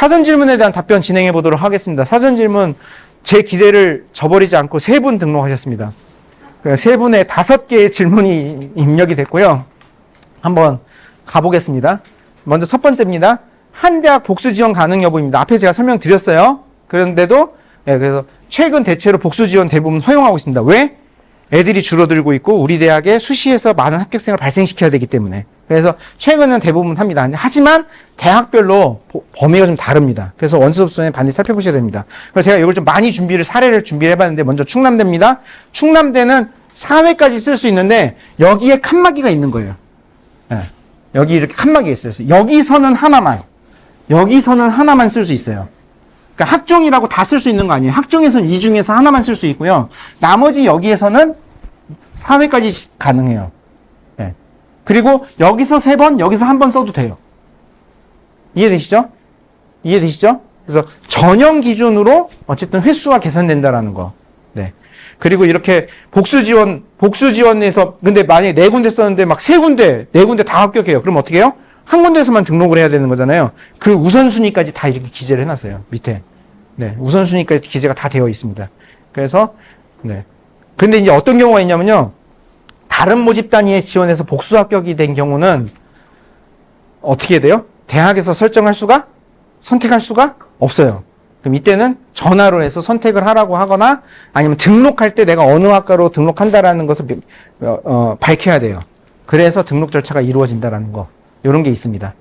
사전 질문에 대한 답변 진행해 보도록 하겠습니다. 사전 질문 제 기대를 저버리지 않고 세 분 등록하셨습니다. 그세 분의 다섯 개의 질문이 입력이 됐고요. 한번 가보겠습니다. 먼저 첫 번째입니다. 한 대학 복수 지원 가능 여부입니다. 앞에 제가 설명드렸어요. 그런데도 네, 그래서 최근 대체로 복수 지원 대부분 허용하고 있습니다. 왜? 애들이 줄어들고 있고 우리 대학에 수시에서 많은 합격생을 발생시켜야 되기 때문에 그래서 최근은 대부분 합니다. 하지만 대학별로 보- 범위가 좀 다릅니다. 그래서 원수업선에 반드시 살펴보셔야 됩니다. 그래서 제가 이걸 좀 많이 준비를 사례를 준비해 봤는데 먼저 충남대입니다. 충남대는 사회까지 쓸 수 있는데 여기에 칸막이가 있는 거예요. 예. 여기 이렇게 칸막이가 있어요. 여기서는 하나만 여기서는 하나만 쓸 수 있어요. 그러니까 학종이라고 다 쓸 수 있는 거 아니에요. 학종에서는 이 중에서 하나만 쓸 수 있고요. 나머지 여기에서는 사회까지 시- 가능해요. 예. 그리고 여기서 세 번, 여기서 한 번 써도 돼요. 이해되시죠? 이해되시죠? 그래서 전형 기준으로 어쨌든 횟수가 계산된다라는 거. 네. 그리고 이렇게 복수 지원, 복수 지원에서 근데 만약에 네 군데 썼는데 막 세 군데, 네 군데 다 합격해요. 그럼 어떻게 해요? 한 군데에서만 등록을 해야 되는 거잖아요. 그 우선순위까지 다 이렇게 기재를 해놨어요. 밑에. 네. 우선순위까지 기재가 다 되어 있습니다. 그래서, 네. 근데 이제 어떤 경우가 있냐면요. 다른 모집 단위에 지원해서 복수 합격이 된 경우는 어떻게 돼요? 대학에서 설정할 수가 선택할 수가 없어요. 그럼 이때는 전화로 해서 선택을 하라고 하거나 아니면 등록할 때 내가 어느 학과로 등록한다라는 것을 미- 어, 어, 밝혀야 돼요. 그래서 등록 절차가 이루어진다라는 거. 이런 게 있습니다.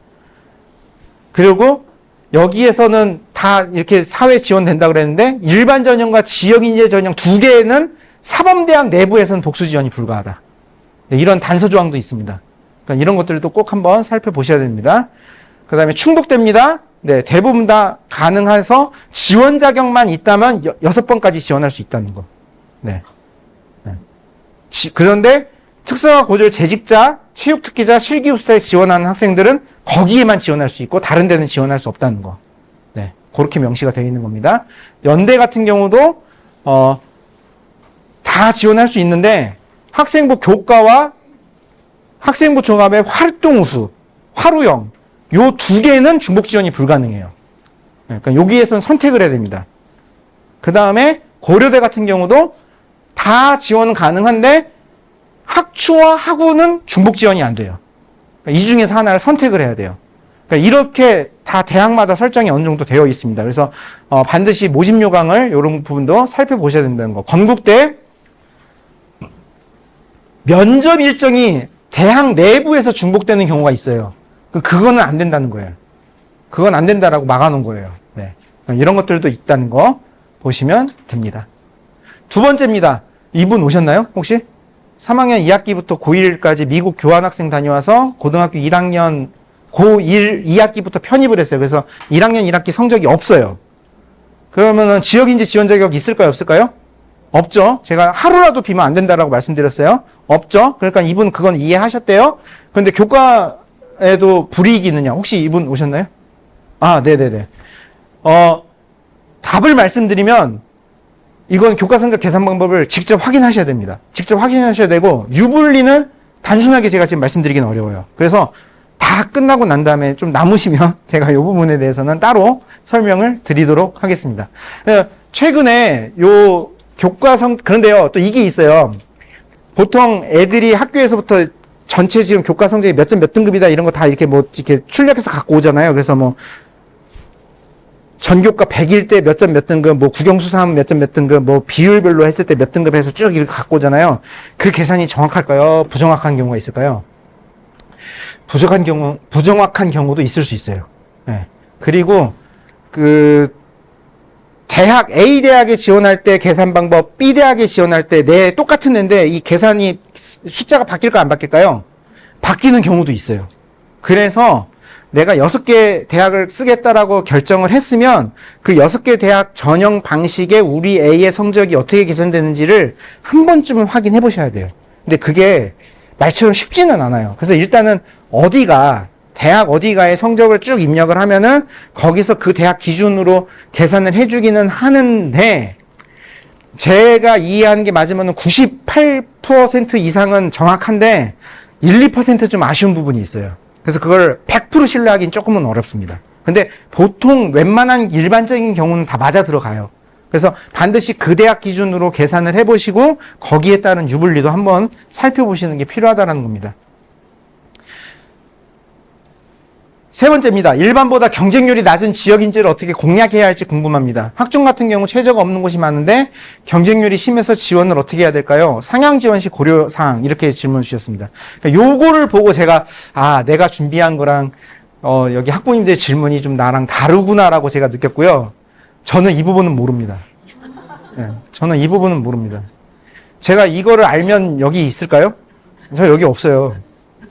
그리고 여기에서는 다 이렇게 사회 지원된다 그랬는데 일반 전형과 지역 인재 전형 두 개는 사범대학 내부에서는 복수 지원이 불가하다. 네, 이런 단서 조항도 있습니다. 그러니까 이런 것들도 꼭 한번 살펴보셔야 됩니다. 그 다음에 충북대입니다. 네, 대부분 다 가능해서 지원 자격만 있다면 여, 여섯 번까지 지원할 수 있다는 거. 네. 네. 지- 그런데 특성화 고졸 재직자, 체육특기자, 실기후사에 지원하는 학생들은 거기에만 지원할 수 있고 다른 데는 지원할 수 없다는 거. 네. 그렇게 명시가 되어 있는 겁니다. 연대 같은 경우도 어, 다 지원할 수 있는데 학생부 교과와 학생부 종합의 활동 우수, 활우형 요 두 개는 중복 지원이 불가능해요. 그러니까 여기에선 선택을 해야 됩니다. 그 다음에 고려대 같은 경우도 다 지원은 가능한데 학추와 학우는 중복 지원이 안 돼요. 그러니까 이 중에서 하나를 선택을 해야 돼요. 그러니까 이렇게 다 대학마다 설정이 어느 정도 되어 있습니다. 그래서 어, 반드시 모집 요강을 이런 부분도 살펴보셔야 된다는 거. 건국대 면접 일정이 대학 내부에서 중복되는 경우가 있어요. 그- 그거는 안 된다는 거예요. 그건 안 된다라고 막아놓은 거예요. 네. 이런 것들도 있다는 거 보시면 됩니다. 두 번째입니다. 이분 오셨나요? 혹시? 3학년 2학기부터 고1까지 미국 교환학생 다녀와서 고등학교 1학년 고1 2학기부터 편입을 했어요. 그래서 1학년 1학기 성적이 없어요. 그러면은 지역인지 지원 자격 있을까요? 없을까요? 없죠. 제가 하루라도 비면 안 된다라고 말씀드렸어요. 없죠. 그러니까 이분 그건 이해하셨대요. 근데 교과에도 불이익이 있느냐? 혹시 이분 오셨나요? 아, 네네네. 어, 답을 말씀드리면 이건 교과 성적 계산 방법을 직접 확인하셔야 됩니다. 직접 확인하셔야 되고 유불리는 단순하게 제가 지금 말씀드리기는 어려워요. 그래서 다 끝나고 난 다음에 좀 남으시면 제가 이 부분에 대해서는 따로 설명을 드리도록 하겠습니다. 예, 최근에 요 교과 성 그런데요 또 이게 있어요. 보통 애들이 학교에서부터 전체 지금 교과 성적이 몇 점 몇 등급이다 이런 거 다 이렇게 뭐 이렇게 출력해서 갖고 오잖아요. 그래서 뭐 전교과 100일 때 몇 점 몇 등급, 뭐 국영수사하면 몇 점 몇 등급, 뭐 비율별로 했을 때 몇 등급 해서 쭉 이렇게 갖고 오잖아요. 그 계산이 정확할까요? 부정확한 경우가 있을까요? 부정한 경우, 부정확한 경우도 있을 수 있어요. 예. 그리고 그 대학 A 대학에 지원할 때 계산 방법, B 대학에 지원할 때 내 똑같은 애인데 이 계산이 숫자가 바뀔까 안 바뀔까요? 바뀌는 경우도 있어요. 그래서 내가 여섯 개 대학을 쓰겠다라고 결정을 했으면 그 여섯 개 대학 전형 방식에 우리 A의 성적이 어떻게 계산되는지를 한 번쯤은 확인해 보셔야 돼요. 근데 그게 말처럼 쉽지는 않아요. 그래서 일단은 어디가 대학 어디가의 성적을 쭉 입력을 하면은 거기서 그 대학 기준으로 계산을 해주기는 하는데 제가 이해하는 게 맞으면 98% 이상은 정확한데 1, 2%좀 아쉬운 부분이 있어요. 그래서 그걸 100% 신뢰하기는 조금은 어렵습니다. 근데 보통 웬만한 일반적인 경우는 다 맞아 들어가요. 그래서 반드시 그 대학 기준으로 계산을 해보시고 거기에 따른 유불리도 한번 살펴보시는 게 필요하다는 겁니다. 세 번째입니다. 일반보다 경쟁률이 낮은 지역 인재를 어떻게 공략해야 할지 궁금합니다. 학종 같은 경우 최저가 없는 곳이 많은데 경쟁률이 심해서 지원을 어떻게 해야 될까요? 상향 지원 시 고려 사항 이렇게 질문 주셨습니다. 그러니까 요거를 보고 제가 아 내가 준비한 거랑 어, 여기 학부모님들 질문이 좀 나랑 다르구나라고 제가 느꼈고요. 저는 이 부분은 모릅니다. 네, 저는 이 부분은 모릅니다. 제가 이거를 알면 여기 있을까요? 저 여기 없어요.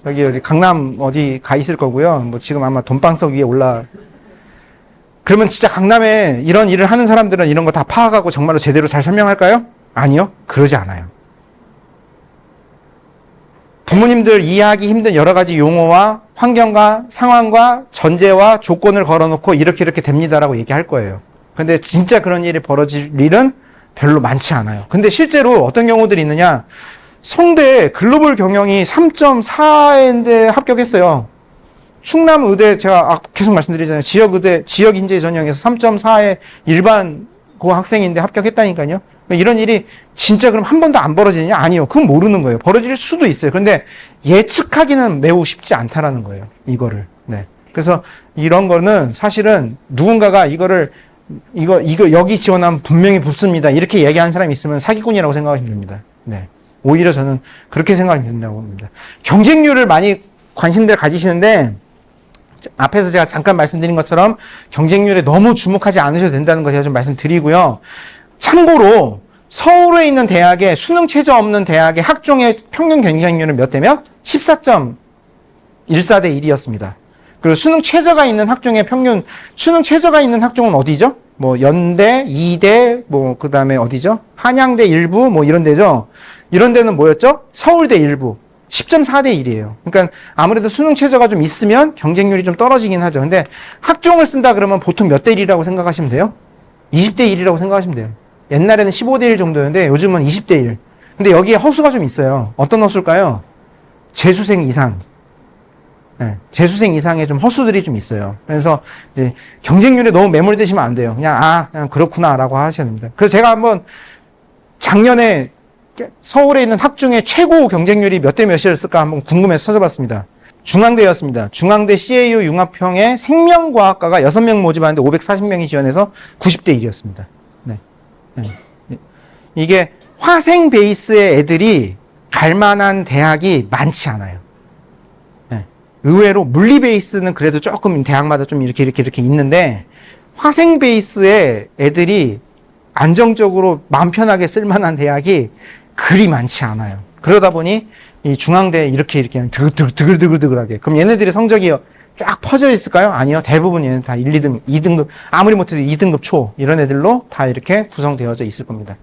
여기 어디 강남 어디 가 있을 거고요. 뭐 지금 아마 돈방석 위에 올라. 그러면 진짜 강남에 이런 일을 하는 사람들은 이런 거 다 파악하고 정말로 제대로 잘 설명할까요? 아니요. 그러지 않아요. 부모님들 이해하기 힘든 여러 가지 용어와 환경과 상황과 전제와 조건을 걸어놓고 이렇게 이렇게 됩니다라고 얘기할 거예요. 근데 진짜 그런 일이 벌어질 일은 별로 많지 않아요. 근데 실제로 어떤 경우들이 있느냐? 성대 글로벌 경영이 3.4인데 합격했어요. 충남 의대 제가 아- 계속 말씀드리잖아요. 지역 의대 지역 인재 전형에서 3.4의 일반 고 학생인데 합격했다니까요. 이런 일이 진짜 그럼 한 번도 안 벌어지느냐? 아니요. 그건 모르는 거예요. 벌어질 수도 있어요. 그런데 예측하기는 매우 쉽지 않다라는 거예요. 이거를. 네. 그래서 이런 거는 사실은 누군가가 이거를 이거 이거 여기 지원하면 분명히 붙습니다. 이렇게 얘기한 사람이 있으면 사기꾼이라고 생각하시면 됩니다. 네. 오히려 저는 그렇게 생각하면 된다고 봅니다. 경쟁률을 많이 관심들 가지시는데 앞에서 제가 잠깐 말씀드린 것처럼 경쟁률에 너무 주목하지 않으셔도 된다는 거 제가 좀 말씀드리고요. 참고로 서울에 있는 대학의 수능 최저 없는 대학의 학종의 평균 경쟁률은 몇 대면 14.14 대 1이었습니다. 그리고 수능 최저가 있는 학종의 평균 수능 최저가 있는 학종은 어디죠? 뭐 연대, 이대, 뭐 그다음에 어디죠? 한양대 일부 뭐 이런 데죠. 이런 데는 뭐였죠? 서울대 일부. 10.4대 1이에요. 그러니까 아무래도 수능 최저가 좀 있으면 경쟁률이 좀 떨어지긴 하죠. 근데 학종을 쓴다 그러면 보통 몇 대 1이라고 생각하시면 돼요? 20대 1이라고 생각하시면 돼요. 옛날에는 15대 1 정도였는데 요즘은 20대 1. 근데 여기에 허수가 좀 있어요. 어떤 허수일까요? 재수생 이상. 네, 재수생 이상의 좀 허수들이 좀 있어요. 그래서 경쟁률에 너무 매몰되시면 안 돼요. 그냥 아, 그냥 그렇구나라고 하셔야 됩니다. 그래서 제가 한번 작년에 서울에 있는 학중에 최고 경쟁률이 몇 대 몇이었을까 한번 궁금해서 찾아봤습니다. 중앙대였습니다. 중앙대 CAU 융합형의 생명과학과가 6명 모집하는데 540명이 지원해서 90대 1이었습니다. 네. 네. 이게 화생 베이스의 애들이 갈 만한 대학이 많지 않아요. 네. 의외로 물리 베이스는 그래도 조금 대학마다 좀 이렇게 이렇게 이렇게 있는데 화생 베이스의 애들이 안정적으로 마음 편하게 쓸만한 대학이 그리 많지 않아요. 그러다 보니 이 중앙대 이렇게 이렇게 그냥 드글, 드글, 드글, 드글하게. 그럼 얘네들의 성적이 쫙 퍼져 있을까요? 아니요. 대부분 얘는 다 1, 2등, 2등급, 아무리 못해도 2등급 초, 이런 애들로 다 이렇게 구성되어져 있을 겁니다.